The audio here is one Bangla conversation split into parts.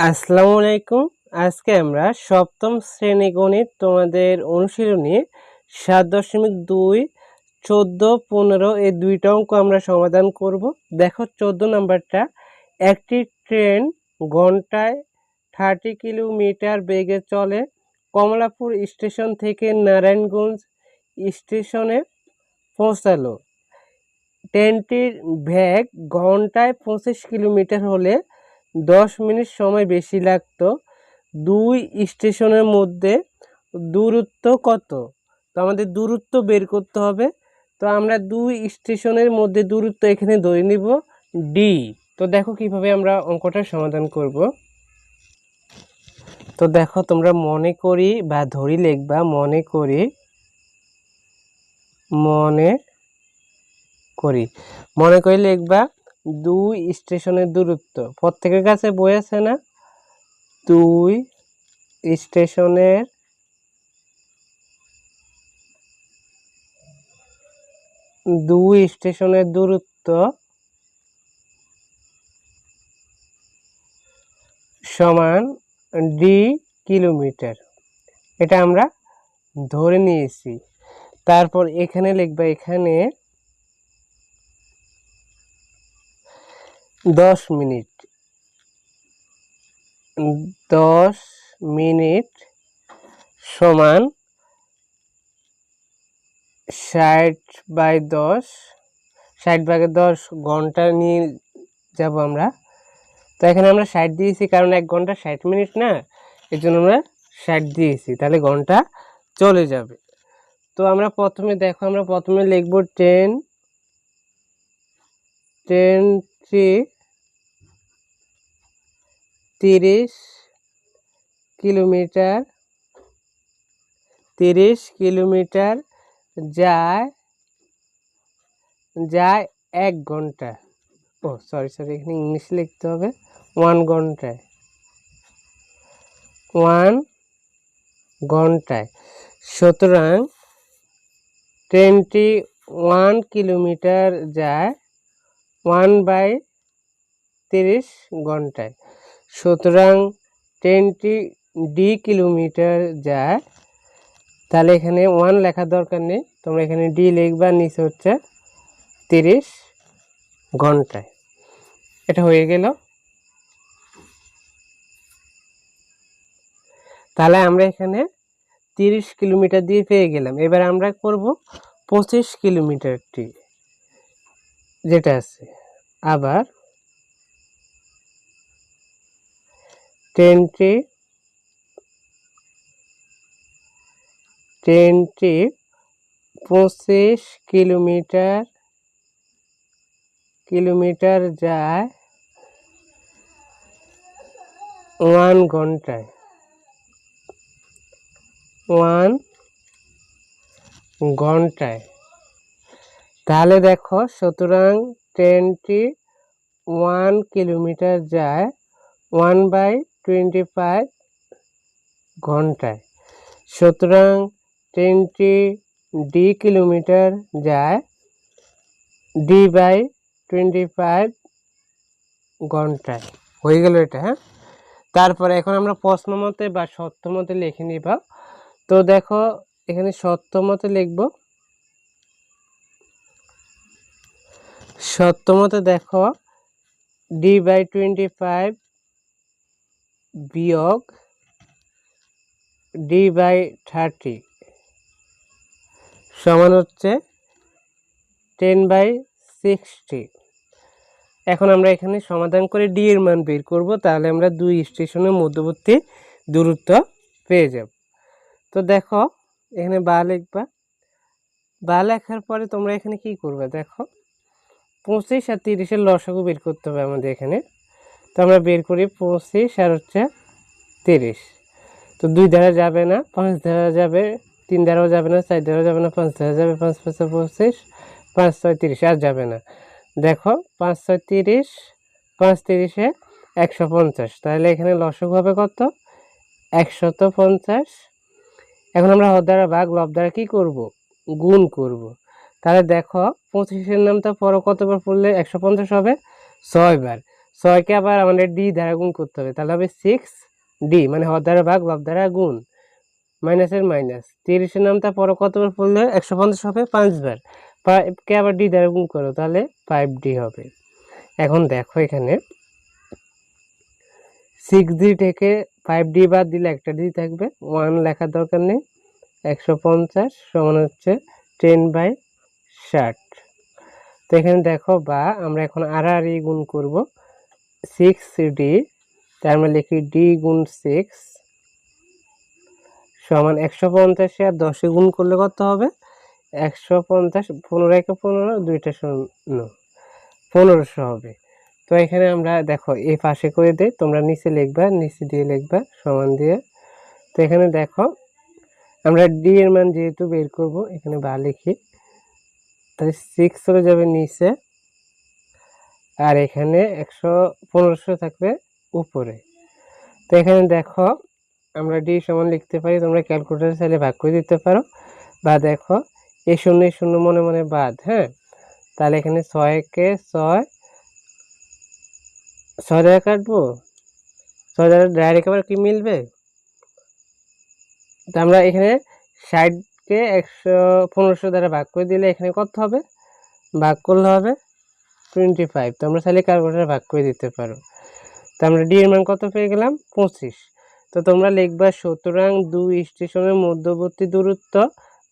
আসসালামু আলাইকুম। আজকে আমরা সপ্তম শ্রেণি গণিত তোমাদের অনুশীলনী সাত দশমিক দুই, চোদ্দ, পনেরো এই দুইটা অঙ্ক আমরা সমাধান করব। দেখো চোদ্দ নাম্বারটা, একটি ট্রেন ঘন্টায় থার্টি কিলোমিটার বেগে চলে কমলাপুর স্টেশন থেকে নারায়ণগঞ্জ স্টেশনে পৌঁছালো। ট্রেনটির বেগ ঘন্টায় পঁচিশ কিলোমিটার হলে দশ মিনিট সময় বেশি লাগতো। দুই স্টেশনের মধ্যে দূরত্ব কত? তো আমাদের দূরত্ব বের করতে হবে। তো আমরা দুই স্টেশনের মধ্যে দূরত্ব এখানে ধরে নিব ডি তো দেখো কীভাবে আমরা অঙ্কটার সমাধান করব। তো দেখো তোমরা মনে করি বা ধরি লিখবা, মনে করি মনে করি মনে করি লিখবা দুই স্টেশনের দূরত্ব। প্রত্যেকের কাছে বই আছে না? দুই স্টেশনের দুই স্টেশনের দূরত্ব সমান ডি কিলোমিটার। এটা আমরা ধরে নিয়েছি। তারপর এখানে লিখবা এখানে দশ মিনিট। দশ মিনিট সমান ষাট বাই দশ। ষাট ভাগে দশ ঘণ্টা নিয়ে যাব আমরা। তো এখানে আমরা ষাট দিয়েছি কারণ এক ঘণ্টা ষাট মিনিট না? এর জন্য আমরা ষাট দিয়েছি। তাহলে ঘণ্টা চলে যাবে। তো আমরা প্রথমে দেখো, আমরা প্রথমে লিখব টেন। টেন থ্রি তিরিশ কিলোমিটার তিরিশ কিলোমিটার যায় যায় এক ঘণ্টা। ও সরি সরি এখানে ইংলিশ লিখতে হবে। ওয়ান ঘন্টায়। ওয়ান ঘন্টায়। সুতরাং টোয়েন্টি ওয়ান কিলোমিটার যায় ওয়ান বাই তিরিশ ঘন্টায়। সুতরাং টোয়েন্টি ডি কিলোমিটার যায়। তাহলে এখানে ওয়ান লেখার দরকার নেই। তোমরা এখানে ডি লিখবা, নিচে হচ্ছে তিরিশ ঘন্টায়। এটা হয়ে গেল। তাহলে আমরা এখানে তিরিশ কিলোমিটার দিয়ে পেয়ে গেলাম। এবার আমরা করব পঁচিশ কিলোমিটারটি। যেটা আছে। আবার ট্রেনটি ট্রেনটি পঁচিশ কিলোমিটার কিলোমিটার যায় ওয়ান ঘন্টায়। ওয়ান ঘন্টায়। তাহলে দেখো, সুতরাং ট্রেনটি ওয়ান কিলোমিটার যায় ওয়ান বাই টোয়েন্টি ফাইভ ঘন্টায়। সুতরাং টোয়েন্টি ডি কিলোমিটার যায় ডি বাই টোয়েন্টি ফাইভ ঘন্টায়। হয়ে গেল এটা হ্যাঁ? তারপরে এখন আমরা প্রশ্ন মতে বা সত্য মতে লিখে নিব। তো দেখো, এখানে সত্য মতে লিখব সত্য মতে দেখো ডি বাই টোয়েন্টি ফাইভ বিয়োগ ডি বাই থার্টি সমান হচ্ছে টেন বাই সিক্সটি এখন আমরা এখানে সমাধান করে ডি এর মান বের করব, তাহলে আমরা দুই স্টেশনের মধ্যবর্তী দূরত্ব পেয়ে যাব। তো দেখো, এখানে বা লিখবা। বা লেখার পরে তোমরা এখানে কি করবে দেখো পঁচিশ আর তিরিশের লসাগু বের করতে হবে আমাদের এখানে। তো আমরা বের করি পঁচিশ আর হচ্ছে তিরিশ। তো দুই ধারা যাবে না, পাঁচ ধারা যাবে, তিন ধারাও যাবে না, চার ধারাও যাবে না, পাঁচ ধারা যাবে, পাঁচ পাঁচ পঁচিশ, পাঁচ, ছয়, তিরিশ, আর যাবে না। দেখো, পাঁচ, ছয়, তিরিশ, পাঁচ, তিরিশে একশো পঞ্চাশ। তাহলে এখানে লসক হবে কত? একশত পঞ্চাশ। এখন আমরা দ্বারা ভাগ, লব দ্বারা কী করব? গুণ করব। তাহলে দেখো পঁচিশের নামটা পরও কতবার পড়লে? একশো পঞ্চাশ হবে। ছয়বার। ছয়কে আবার আমাদের ডি দ্বারা গুণ করতে হবে। তাহলে হবে সিক্স ডি মানে হর দ্বারা ভাগ লব দ্বারা গুণ। মাইনাসের মাইনাস তিরিশের নামটা পরে কতবার পড়লে? একশো পঞ্চাশ হবে, পাঁচবার। ফাইভকে আবার ডি দ্বারা গুণ করো, তাহলে ফাইভ ডি হবে। এখন দেখো এখানে। সিক্স ডি থেকে ফাইভ ডি বাদ দিলে একটা ডি থাকবে। ওয়ান লেখার দরকার নেই। একশো পঞ্চাশ সমান হচ্ছে টেন বাই ষাট। তো এখানে দেখো বা আমরা এখন আর আর ই গুণ করব সিক্স ডি তার মানে লিখি ডি গুণ সিক্স সমান একশো পঞ্চাশে আর দশে গুণ করলে কত হবে? একশো পঞ্চাশ, পনেরো একে পনেরো, দুইটা শূন্য, পনেরোশো হবে। তো এখানে আমরা দেখো এই পাশে করে দিই, তোমরা নিচে লিখবা, নিচে দিয়ে লিখবা, সমান দিয়ে। তো এখানে দেখো আমরা ডি এর মান যেহেতু বের করব, এখানে বা লিখি তাহলে সিক্স চলে যাবে নিচে। আর এখানে একশো পনেরোশো থাকবে উপরে। তো এখানে দেখো, আমরা ডি সমান লিখতে পারি, তোমরা ক্যালকুলেটার চাইলে ভাগ করে দিতে পারো। বা দেখো এই শূন্য শূন্য মনে মনে বাদ হ্যাঁ? তাহলে এখানে ছয়কে ছয় ছয় দ্বারা কাটবো? ছয় দ্বারা ডাইরেক্ট আবার কি মিলবে? তো আমরা এখানে ষাটকে একশো পনেরোশো দ্বারা ভাগ করে দিলে এখানে কত হবে? ভাগ করলে হবে টোয়েন্টি ফাইভ তো আমরা চাইলে ক্যালকুলেটার ভাগ করে দিতে পারো। তো আমরা ডি এর মান কত পেয়ে গেলাম? পঁচিশ। তো তোমরা লিখবা সুতরাং দুই স্টেশনের মধ্যবর্তী দূরত্ব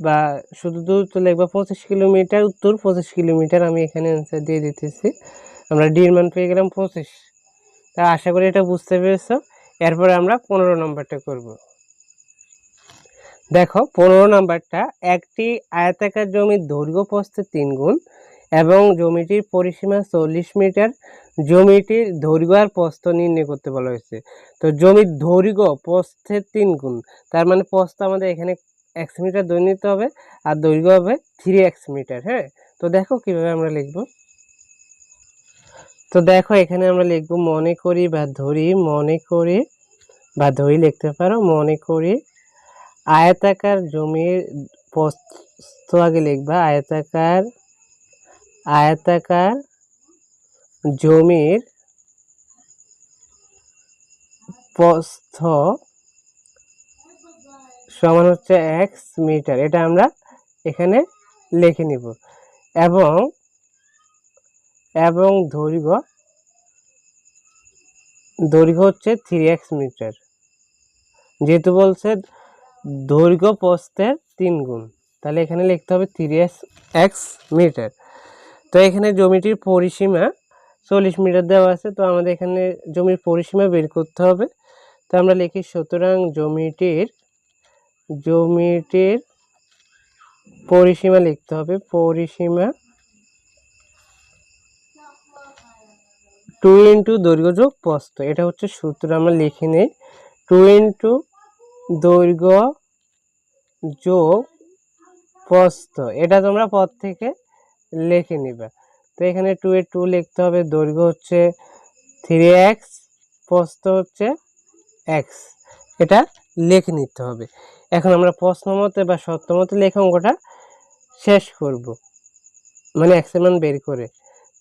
বা শুধু দূরত্ব লিখবা পঁচিশ কিলোমিটার, উত্তর পঁচিশ কিলোমিটার। আমি এখানে অ্যান্সার দিয়ে দিতেছি। আমরা ডি এর মান পেয়ে গেলাম পঁচিশ। তা আশা করি এটা বুঝতে পেরেছ। এরপরে আমরা পনেরো নম্বরটা করব। দেখো, পনেরো নম্বরটা, একটি আয়তাকার জমির দৈর্ঘ্য প্রস্থে তিন গুণ এবং জমিটির পরিসীমা চল্লিশ মিটার। জমিটির দৈর্ঘ্য আর প্রস্থ নির্ণয় করতে বলা হয়েছে। তো জমির দৈর্ঘ্য প্রস্থের তিন গুণ, তার মানে প্রস্থ আমাদের এখানে এক্স মিটার দৈর্ঘ্য নিতে হবে আর দৈর্ঘ্য হবে থ্রি এক্স মিটার হ্যাঁ? তো দেখো কীভাবে আমরা লিখব। তো দেখো এখানে আমরা লিখব, মনে করি বা ধরি, মনে করি বা ধরি লিখতে পারো, মনে করি আয়তাকার জমির প্রস্থ আগে লিখবা, আয়তাকার আয়তাকার জমির প্রস্থ সমান হচ্ছে এক্স মিটার। এটা আমরা এখানে লিখে নিব। এবং এবং দৈর্ঘ্য দৈর্ঘ্য হচ্ছে থ্রি এক্স মিটার। যেহেতু বলছে দৈর্ঘ্য প্রস্থের তিন গুণ। তাহলে এখানে লিখতে হবে থ্রি এক্স মিটার। তো এখানে জমিটির পরিসীমা চল্লিশ মিটার দেওয়া আছে। তো আমাদের এখানে জমির পরিসীমা বের করতে হবে। তো আমরা লিখি, সুতরাং জমিটির জমিটির পরিসীমা লিখতে হবে। পরিসীমা টু ইন্টু দৈর্ঘ্য যোগ প্রস্থ। এটা হচ্ছে সূত্র, আমরা লিখে নিই। টু ইন্টু দৈর্ঘ্য যোগ প্রস্থ। এটা তোমরা পদ থেকে লিখে নিবা। তো এখানে টু এ টু লিখতে হবে। দৈর্ঘ্য হচ্ছে থ্রি এক্স প্রস্থ হচ্ছে এক্স এটা লিখে নিতে হবে। এখন আমরা প্রশ্ন মতে বা সত্য মতে লেখা অঙ্কটা শেষ করব। মানে এক্সের মান বের করে।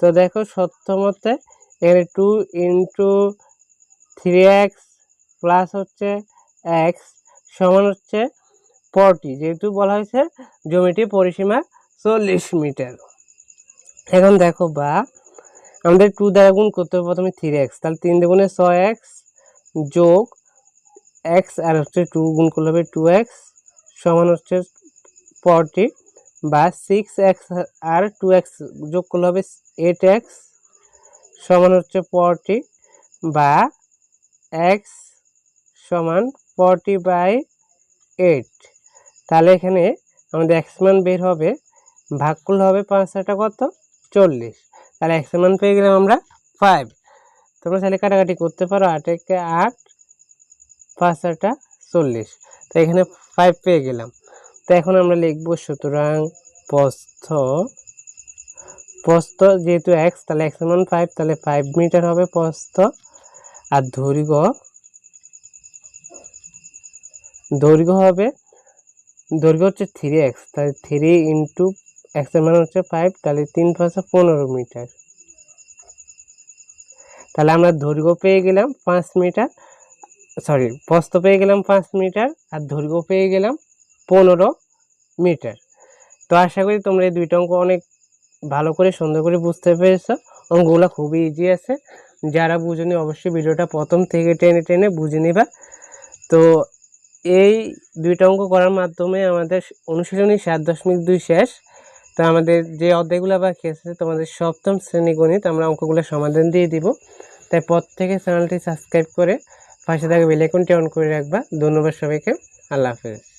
তো দেখো সত্য মতে এখানে two into three X plus হচ্ছে এক্স সমান হচ্ছে ফর্টি, যেহেতু বলা হয়েছে জমিটি পরিসীমা চল্লিশ মিটার। এখন দেখো বা, আমাদের টু দ্বারা গুণ করতে হবে প্রথমে থ্রি এক্স, তাহলে তিন দ্বিগুণে ছয় এক্স যোগ এক্স আর হচ্ছে টু গুণ করলে হবে টু এক্স সমান হচ্ছে ফর্টি বা সিক্স এক্স আর টু এক্স যোগ করলে হবে এইট এক্স সমান হচ্ছে ফর্টি বা এক্স সমান ফর্টি বাই এইট তাহলে এখানে আমাদের এক্স মান বের হবে ভাগ করলে হবে পাঁচ হাজারটা কত? চল্লিশ। তাহলে এক্স মান পেয়ে গেলাম আমরা ফাইভ তোমরা তাহলে কাটাকাটি করতে পারো আট একে আট, পাঁচ হাজারটা চল্লিশ। তো এখানে ফাইভ পেয়ে গেলাম। তো এখন আমরা লিখব সুতরাং প্রস্থ প্রস্থ যেহেতু এক্স তাহলে এক্স মান ফাইভ তাহলে ফাইভ মিটার হবে প্রস্থ। আর দৈর্ঘ্য দৈর্ঘ্য হবে, দৈর্ঘ্য হচ্ছে থ্রি এক্স তাহলে থ্রি ইন্টু এক্সের মান হচ্ছে ফাইভ তাহলে তিন পাঁচে পনেরো মিটার। তাহলে আমরা দৈর্ঘ্য পেয়ে গেলাম পাঁচ মিটার সরি প্রস্থ পেয়ে গেলাম পাঁচ মিটার আর দৈর্ঘ্য পেয়ে গেলাম পনেরো মিটার। তো আশা করি তোমরা এই দুইটা অঙ্ক অনেক ভালো করে, সুন্দর করে বুঝতে পেরেছ। অঙ্কগুলো খুবই ইজি আছে। যারা বুঝেনি অবশ্যই ভিডিওটা প্রথম থেকে টেনে টেনে বুঝে নিবা। তো এই দুইটা অঙ্ক করার মাধ্যমে আমাদের অনুশীলনী সাত দশমিক দুই শেষ। তো আমাদের যে অধ্যায়গুলো বাকি আছে, তোমাদের সপ্তম শ্রেণি গণিত আমরা অঙ্কগুলো সমাধান দিয়ে দিব। তাই প্রত্যেকে চ্যানেলটি সাবস্ক্রাইব করে পাশে থাকা বেলাইকনটি অন করে রাখবা। ধন্যবাদ সবাইকে। আল্লাহ হাফেজ।